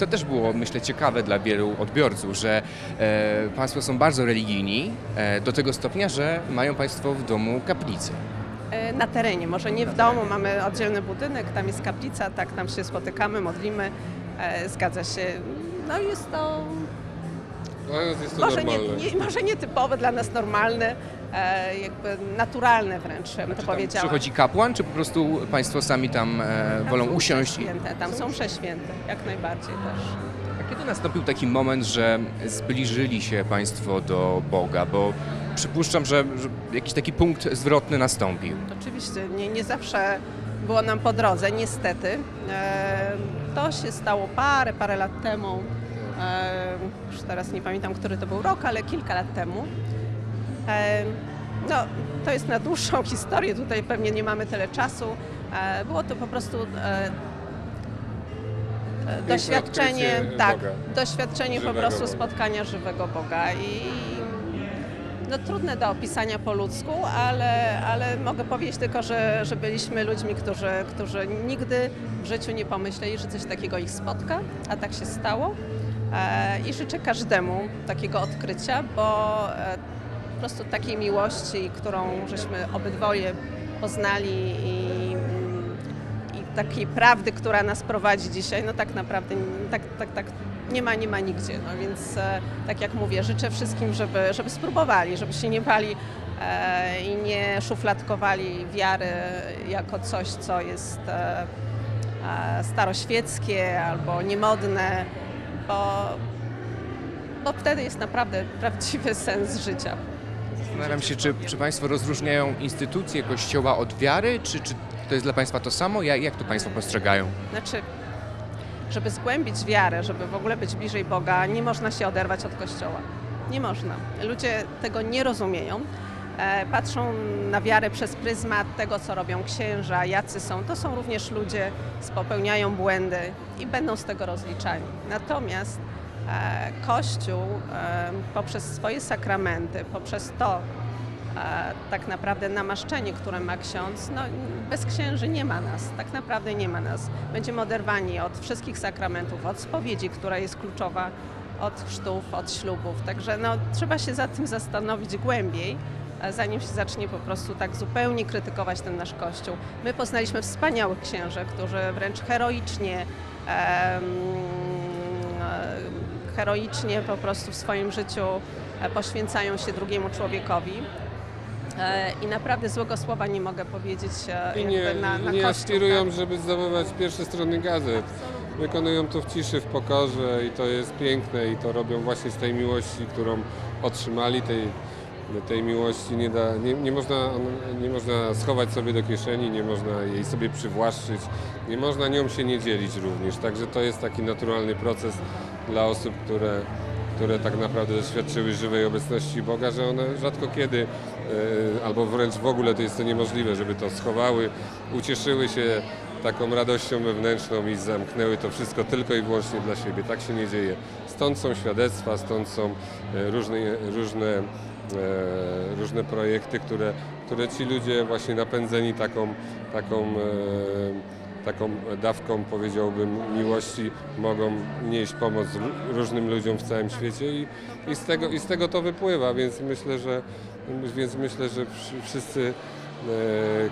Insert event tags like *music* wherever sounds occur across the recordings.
to też było, myślę, ciekawe dla wielu odbiorców, że e, Państwo są bardzo religijni e, do tego stopnia, że mają Państwo w domu kaplicę. E, Na terenie, może nie w domu, mamy oddzielny budynek, tam jest kaplica, tak, tam się spotykamy, modlimy, e, zgadza się. No jest to Dla nas jest to może normalne. nie, może nie typowe dla nas normalne, e, jakby naturalne wręcz, bym to Czy tam powiedziała. przychodzi kapłan, czy po prostu Państwo sami tam e, wolą są usiąść? i- Święte, tam są prześwięte, jak najbardziej też. A kiedy nastąpił taki moment, że zbliżyli się Państwo do Boga? Bo przypuszczam, że, że jakiś taki punkt zwrotny nastąpił. Oczywiście nie, nie zawsze było nam po drodze, niestety. E, to się stało parę, parę lat temu. Już teraz nie pamiętam, który to był rok, ale kilka lat temu. No, to jest na dłuższą *laughs* historię, tutaj pewnie nie mamy tyle czasu. E, było to po prostu e, e, doświadczenie, tak, Boga. doświadczenie po prostu Boga. spotkania żywego Boga i no, trudne do opisania po ludzku, ale, ale mogę powiedzieć tylko, że, że byliśmy ludźmi, którzy, którzy nigdy w życiu nie pomyśleli, że coś takiego ich spotka, a tak się stało. E, I życzę każdemu takiego odkrycia, bo e, po prostu takiej miłości, którą żeśmy obydwoje poznali i, i takiej prawdy, która nas prowadzi dzisiaj, no tak naprawdę tak, tak, tak nie ma, nie ma nigdzie. No więc e, tak jak mówię, życzę wszystkim, żeby, żeby spróbowali, żeby się nie bali i nie szufladkowali wiary jako coś, co jest staroświeckie albo niemodne, bo, bo wtedy jest naprawdę prawdziwy *laughs* sens życia. Zastanawiam się, czy, czy Państwo rozróżniają instytucje Kościoła od wiary, czy, czy to jest dla Państwa to samo? Jak, jak to Państwo postrzegają? Znaczy, żeby zgłębić wiarę, żeby w ogóle być bliżej Boga, nie można się oderwać od Kościoła. Nie można. Ludzie tego nie rozumieją. E, patrzą na wiarę przez pryzmat tego, co robią księża, jacy są. To są również ludzie, popełniają błędy i będą z tego rozliczani. Natomiast e, Kościół e, poprzez swoje sakramenty, poprzez to, tak naprawdę namaszczenie, które ma ksiądz, no bez księży nie ma nas, tak naprawdę nie ma nas. Będziemy oderwani od wszystkich sakramentów, od spowiedzi, która jest kluczowa, od chrztów, od ślubów. Także no, trzeba się za tym zastanowić głębiej, zanim się zacznie po prostu tak zupełnie krytykować ten nasz Kościół. My poznaliśmy wspaniałych księży, którzy wręcz heroicznie e, heroicznie po prostu w swoim życiu e, poświęcają się drugiemu człowiekowi. E, I naprawdę złego słowa nie mogę powiedzieć e, I nie, na, na nie Kościół, aspirują, tak. żeby zdobywać pierwsze strony gazet. Wykonują to w ciszy, w pokorze i to jest piękne i to robią właśnie z tej miłości, którą otrzymali, tej, tej miłości nie, da, nie, nie, można, nie można schować sobie do kieszeni, nie można jej sobie przywłaszczyć, nie można nią się nie dzielić również. Także to jest taki naturalny proces dla osób, które, które tak naprawdę doświadczyły żywej obecności Boga, że one rzadko kiedy, e, albo wręcz w ogóle to jest to niemożliwe, żeby to schowały, ucieszyły się taką radością wewnętrzną i zamknęły to wszystko tylko i wyłącznie dla siebie. Tak się nie dzieje. Stąd są świadectwa, stąd są e, różne, różne, różne projekty, które, które ci ludzie właśnie napędzeni taką, taką, e, taką dawką, powiedziałbym, miłości mogą nieść pomoc ró- różnym ludziom w całym świecie i, i, z, tego, i z tego to wypływa, więc myślę, że, więc myślę, że wszy- wszyscy e,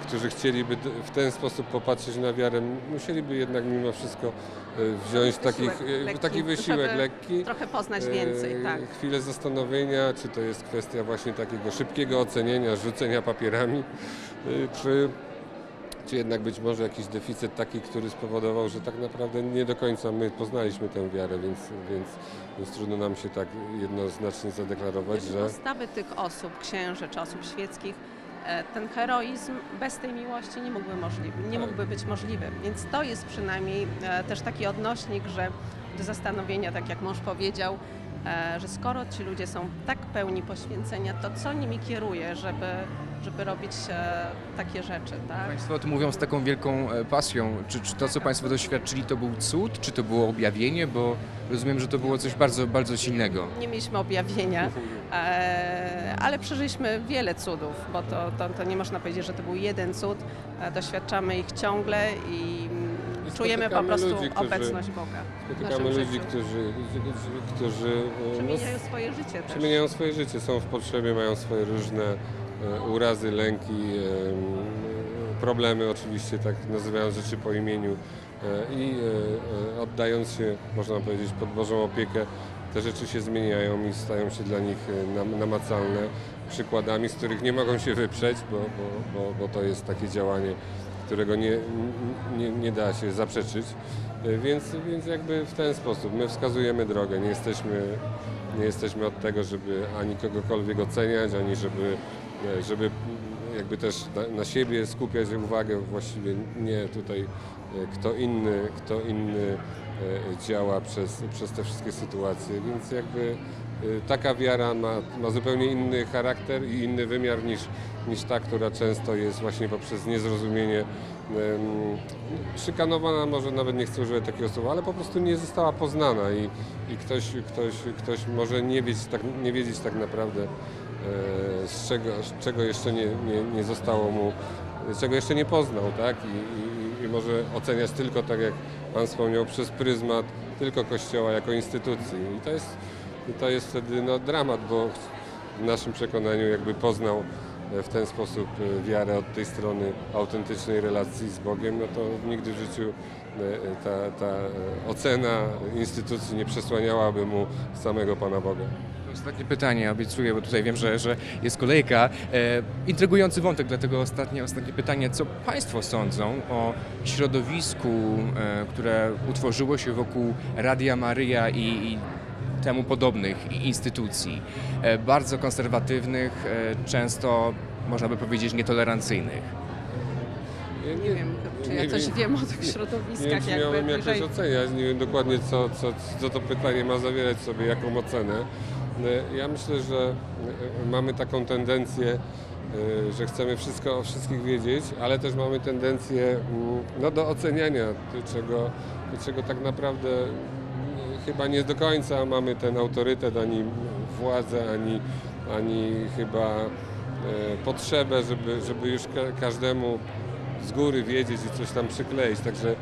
którzy chcieliby w ten sposób popatrzeć na wiarę, musieliby jednak mimo wszystko e, wziąć takich, Wysiłek e, lekki, taki wysiłek lekki. Trochę poznać więcej, e, tak. Chwilę zastanowienia, czy to jest kwestia właśnie takiego szybkiego ocenienia, rzucenia papierami, e, czy, czy jednak być może jakiś deficyt taki, który spowodował, że tak naprawdę nie do końca my poznaliśmy tę wiarę, więc, więc, więc trudno nam się tak jednoznacznie zadeklarować, Z że... postawy tych osób, księży czy osób świeckich, e, ten heroizm bez tej miłości nie mógłby, możliwy, nie mógłby być możliwy. Więc to jest przynajmniej e, też taki odnośnik, że do zastanowienia, tak jak mąż powiedział, e, że skoro ci ludzie są tak pełni poświęcenia, to co nimi kieruje, żeby, żeby robić e, takie rzeczy, tak? Państwo o tym mówią z taką wielką e, pasją. Czy, czy to, co Państwo doświadczyli, to był cud, czy to było objawienie? Bo rozumiem, że to było coś bardzo, bardzo silnego. Nie mieliśmy objawienia, e, ale przeżyliśmy wiele cudów, bo to, to, to nie można powiedzieć, że to był jeden cud. E, Doświadczamy ich ciągle i I czujemy po prostu ludzi, którzy- obecność Boga. Spotykamy ludzi, życiu. którzy, którzy e, no, Przemieniają swoje życie też. przemieniają swoje życie, są w potrzebie, mają swoje różne e, urazy, lęki, e, problemy oczywiście, tak nazywając rzeczy po imieniu e, i e, e, oddając się, można powiedzieć, pod Bożą opiekę, te rzeczy się zmieniają i stają się dla nich nam- namacalne przykładami, z których nie mogą się wyprzeć, bo, bo, bo, bo to jest takie działanie, którego nie, nie, nie da się zaprzeczyć. E, Więc, więc jakby w ten sposób my wskazujemy drogę, nie jesteśmy, nie jesteśmy od tego, żeby ani kogokolwiek oceniać, ani żeby, e, żeby jakby też na, siebie skupiać uwagę, właściwie nie tutaj e, kto inny, kto inny e, działa przez, przez te wszystkie sytuacje, więc jakby e, taka wiara ma, ma zupełnie inny charakter i inny wymiar niż, niż ta, która często jest właśnie poprzez niezrozumienie szykanowana, może nawet nie chcę używać takiego słowa, ale po prostu nie została poznana i, i ktoś, ktoś, ktoś może nie wiedzieć tak, nie wiedzieć tak naprawdę z czego, z czego jeszcze nie, nie, nie zostało mu, czego jeszcze nie poznał, tak? I, i, I może oceniać tylko, tak jak Pan wspomniał, przez pryzmat tylko Kościoła jako instytucji. I to jest, to jest wtedy no, dramat, bo w naszym przekonaniu jakby poznał e, w ten sposób e, wiarę od tej strony autentycznej relacji z Bogiem, no to nigdy w życiu e, ta, ta e, ocena instytucji nie przesłaniałaby mu samego Pana Boga. Ostatnie pytanie, obiecuję, bo tutaj wiem, że, że jest kolejka. E, intrygujący wątek, dlatego ostatnie, ostatnie pytanie. Co Państwo sądzą o środowisku, e, które utworzyło się wokół Radia Maryja i, i temu podobnych instytucji? E, bardzo konserwatywnych, e, często można by powiedzieć nietolerancyjnych. Ja Nie wiem, czy ja nie coś wiem- wiem o tych Nie środowiskach czy jakby miałem jakoś oceniać, nie wiem dokładnie co, co, co to pytanie ma zawierać sobie, jaką ocenę. E, Ja myślę, że e, mamy taką tendencję, e, że chcemy wszystko o wszystkich wiedzieć, ale też mamy tendencję mm, no, do oceniania, czego, czego tak naprawdę mm, chyba nie do końca mamy ten autorytet, ani władzę, ani, ani chyba e, potrzebę, żeby, żeby już ka- każdemu z góry wiedzieć i coś tam przykleić. Także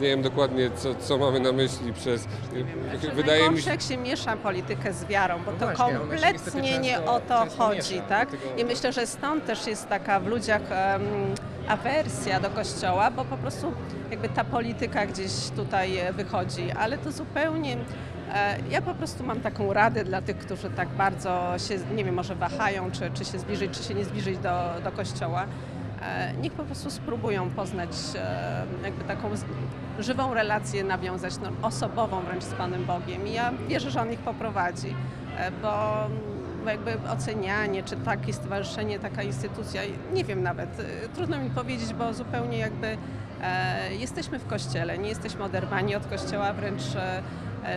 nie wiem dokładnie, co, co mamy na myśli przez. Znaczy, Wydaje mi się. jak się miesza politykę z wiarą, bo No to właśnie, kompletnie nie o to chodzi, miesza, tak? I myślę, że stąd też jest taka w ludziach em, awersja do kościoła, bo po prostu jakby ta polityka gdzieś tutaj e, wychodzi, ale to zupełnie. e, Ja po prostu mam taką radę dla tych, którzy tak bardzo się, nie wiem, może wahają, czy, czy się zbliżyć, czy się nie zbliżyć do, do kościoła. E, Niech po prostu spróbują poznać e, jakby taką żywą relację, nawiązać no, osobową wręcz z Panem Bogiem. I ja wierzę, że On ich poprowadzi, e, bo jakby ocenianie, czy takie stowarzyszenie, taka instytucja, nie wiem nawet, trudno mi powiedzieć, bo zupełnie jakby jesteśmy w Kościele, nie jesteśmy oderwani od Kościoła, wręcz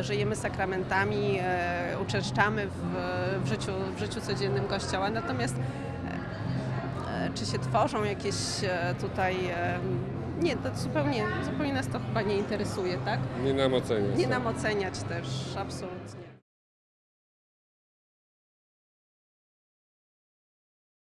żyjemy sakramentami, uczęszczamy w, w, życiu, w życiu codziennym Kościoła, natomiast czy się tworzą jakieś e, tutaj. e, Nie, to zupełnie, zupełnie nas to chyba nie interesuje, tak? Nie nam oceniać. Nie tak. nam oceniać też, absolutnie.